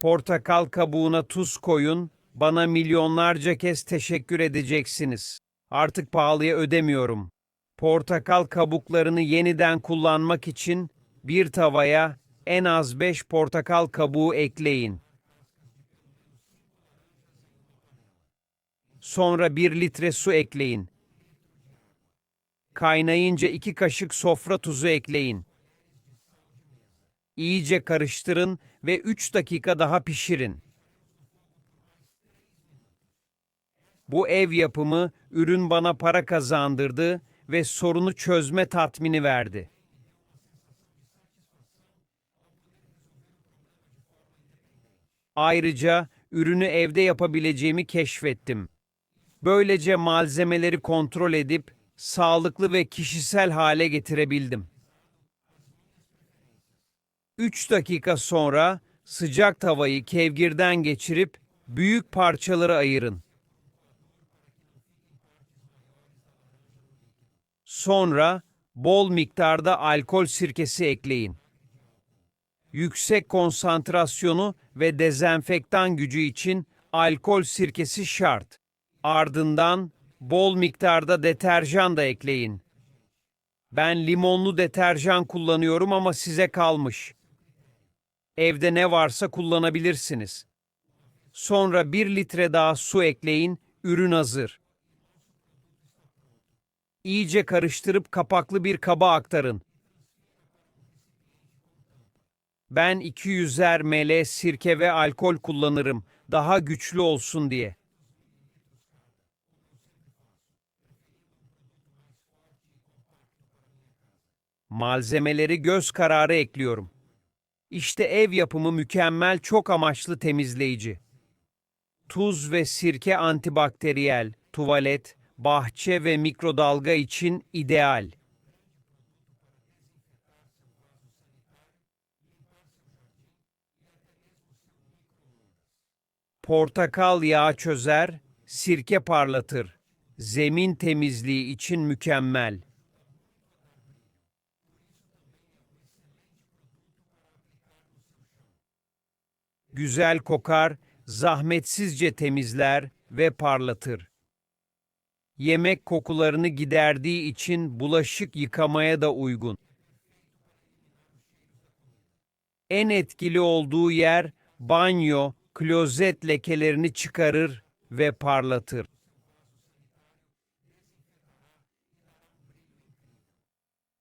Portakal kabuğuna tuz koyun, bana milyonlarca kez teşekkür edeceksiniz. Artık pahalıya ödemiyorum. Portakal kabuklarını yeniden kullanmak için bir tavaya en az 5 portakal kabuğu ekleyin. Sonra 1 litre su ekleyin. Kaynayınca 2 kaşık sofra tuzu ekleyin. İyice karıştırın ve 3 dakika daha pişirin. Bu ev yapımı ürün bana para kazandırdı ve sorunu çözme tatmini verdi. Ayrıca ürünü evde yapabileceğimi keşfettim. Böylece malzemeleri kontrol edip sağlıklı ve kişisel hale getirebildim. 3 dakika sonra sıcak tavayı kevgirden geçirip büyük parçalara ayırın. Sonra bol miktarda alkol sirkesi ekleyin. Yüksek konsantrasyonu ve dezenfektan gücü için alkol sirkesi şart. Ardından bol miktarda deterjan da ekleyin. Ben limonlu deterjan kullanıyorum ama size kalmış. Evde ne varsa kullanabilirsiniz. Sonra 1 litre daha su ekleyin, ürün hazır. İyice karıştırıp kapaklı bir kaba aktarın. Ben 200'er ml sirke ve alkol kullanırım, daha güçlü olsun diye. Malzemeleri göz kararı ekliyorum. İşte ev yapımı mükemmel çok amaçlı temizleyici. Tuz ve sirke antibakteriyel, tuvalet, bahçe ve mikrodalga için ideal. Portakal yağı çözer, sirke parlatır. Zemin temizliği için mükemmel. Güzel kokar, zahmetsizce temizler ve parlatır. Yemek kokularını giderdiği için bulaşık yıkamaya da uygun. En etkili olduğu yer banyo, klozet lekelerini çıkarır ve parlatır.